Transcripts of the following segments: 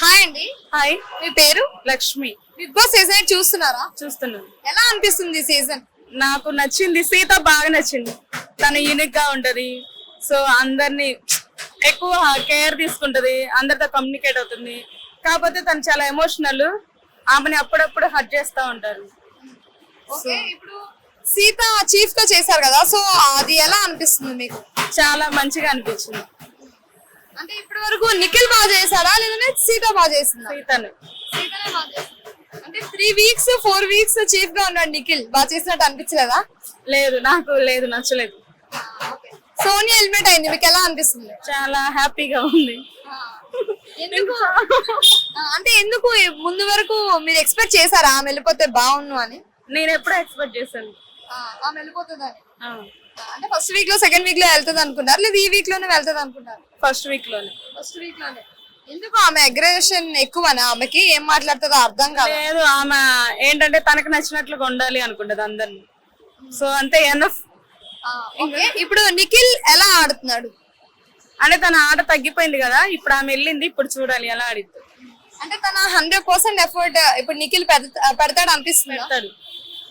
Hi అండి. Hi మీ పేరు? Lakshmi. Big boss season చూస్తున్నారా? చూస్తున్నాను. ఎలా అనిపిస్తుంది సీజన్ నాకు నచ్చింది సీత బాగా నచ్చింది. తను యూనిక్గా ఉంటది. సో అందరినీ ఎక్కువ కేర్ తీసుకుంటది. అందరితో కమ్యూనికేట్ అవుతుంది. కాకపోతే తను చాలా ఎమోషనల్ ఆమెని అప్పుడప్పుడు హర్ట్ చేస్తా ఉంటారు. ఓకే ఇప్పుడు సీత చీఫ్గా చేశారు కదా సో అది ఎలా అనిపిస్తుంది మీకు? చాలా మంచిగా అనిపించింది. అంటే ఇప్పటి వరకు నిఖిల్ బాగా చేశారా లేదంటే సీత బాగా చేసిందా? సీతను. సీతనే బాగా చేసింది. అంటే త్రీ వీక్స్ ఫోర్ వీక్స్ చీఫ్గా ఉన్నాడు నిఖిల్. బాగా చేసినట్టు అనిపించలేదా? లేదు నాకు లేదు నచ్చలేదు. సోనియా ఎలిమినేట్ అయింది. మీకు ఎలా అనిపిస్తుంది? చాలా హ్యాపీగా ఉంది. ఎందుకు? అంటే ఎందుకు ముందు వరకు మీరు ఎక్స్పెక్ట్ చేశారా? ఆమె వెళ్ళిపోతే బాగుండు అని? నేను ఎప్పుడూ ఎక్స్పెక్ట్ చేశాను. ఆమె వెళ్ళిపోతుందని అంటే ఫస్ట్ వీక్లో సెకండ్ వీక్లో వెళ్తుంది అనుకున్నారు లేదా ఈ వీక్లోనే వెళ్తుంది అనుకుంటారు ఫస్ట్ వీక్లోనే. ఫస్ట్ వీక్లోనే. ఎందుకు ఆమె అగ్రెషన్ ఎక్కువనా? ఆమెకి ఏం మాట్లాడుతుందో అర్థం కాదు. లేదు ఆమె ఏంటంటే తనకు నచ్చినట్లుగా ఉండాలి అనుకుంటది అందరిని. సో అంతే ఎనఫ్ ఇప్పుడు నిఖిల్ ఎలా ఆడుతున్నాడు? అంటే తన ఆట తగ్గిపోయింది కదా ఇప్పుడు ఆమె వెళ్ళింది ఇప్పుడు చూడాలి ఎలా ఆడిద్దు. అంటే తన హండ్రెడ్ పర్సెంట్ ఎఫర్ట్ ఇప్పుడు నిఖిల్ పెడత- పెడతాడు అనిపిస్తుందా పెడతాడు.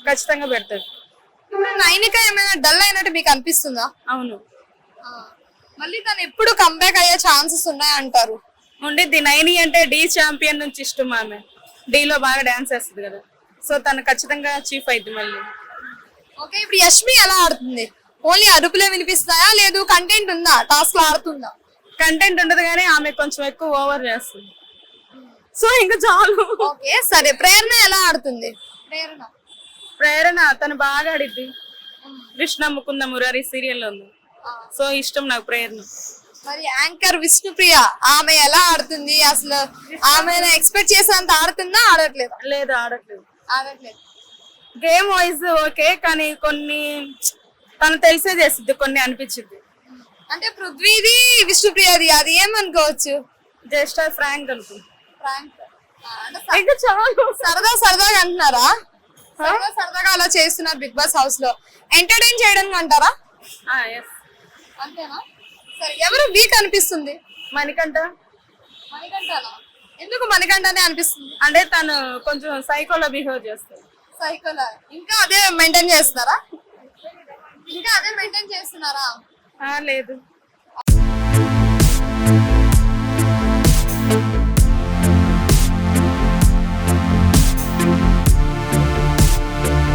ఖచ్చితంగా పెడతాడు. ఇప్పుడు నైనిక ఏమైనా డల్ అయినట్టు మీకు అనిపిస్తుందా? అవును. మళ్ళీ తను ఎప్పుడు కంబ్యాక్ అయ్యే ఛాన్సెస్ ఉన్నాయంటారు ఉండిద్ది నైని అంటే డి ఛాంపియన్ నుంచి ఇష్టం ఆమె. D లో బాగా డాన్స్ వేస్తుంది కదా. సో తను ఖచ్చితంగా చీఫ్ అయింది మళ్ళీ. ఓకే ఇప్పుడు యష్మి ఎలా ఆడుతుంది? ఓన్లీ అరుపులే వినిపిస్తాయా లేదు కంటెంట్ ఉందా? టాస్క్లో ఆడుతుందా? కంటెంట్ ఉండదు కానీ ఆమె కొంచెం ఎక్కువ ఓవర్ చేస్తుంది. సో ఇంకా చాలు. ఓకే సరే. ప్రేరణ ఎలా ఆడుతుంది? ప్రేరణ. ప్రేరణ తను బాగా ఆడిద్ది. కృష్ణ ముకుంద మురారి సీరియల్ ఉంది. సో ఇష్టం నాకు ప్రేరణ. మరి యాంకర్ విష్ణుప్రియ ఆమె ఎలా ఆడుతుంది? అసలు ఆమె ఎక్స్పెక్ట్ చేసేంత ఆడుతుందా ఆడట్లేదా? లేదు ఆడట్లేదు. ఆడట్లేదు. గేమ్ వైజ్ ఓకే కానీ కొన్ని తను తెలిసే చేసిద్ది కొన్ని అనిపించింది అంటే పృథ్వీది విష్ణుప్రియది అది ఏమనుకోవచ్చు? జస్ట్ ఫ్రాంక్ ఇంకా చాలు. సరదా సరదాగా అంటున్నారా? సరదాగా అలా చేస్తున్నారు బిగ్ బాస్ హౌస్లో. ఎంటర్టైన్ చేయడానికి అంటారా? అంతేనా? సరే ఎవరు వీక్ అనిపిస్తుంది? మణికంఠ. మణికంఠనా? ఎందుకు మణికంఠనే అనిపిస్తుంది? అంటే తను కొంచెం సైకోలో బిహేవ్ చేస్తుంది. సైకోలా ఇంకా అదే మెయింటైన్ చేస్తున్నారా? ఇంకా అదే మెయింటైన్ చేస్తున్నారా? లేదు.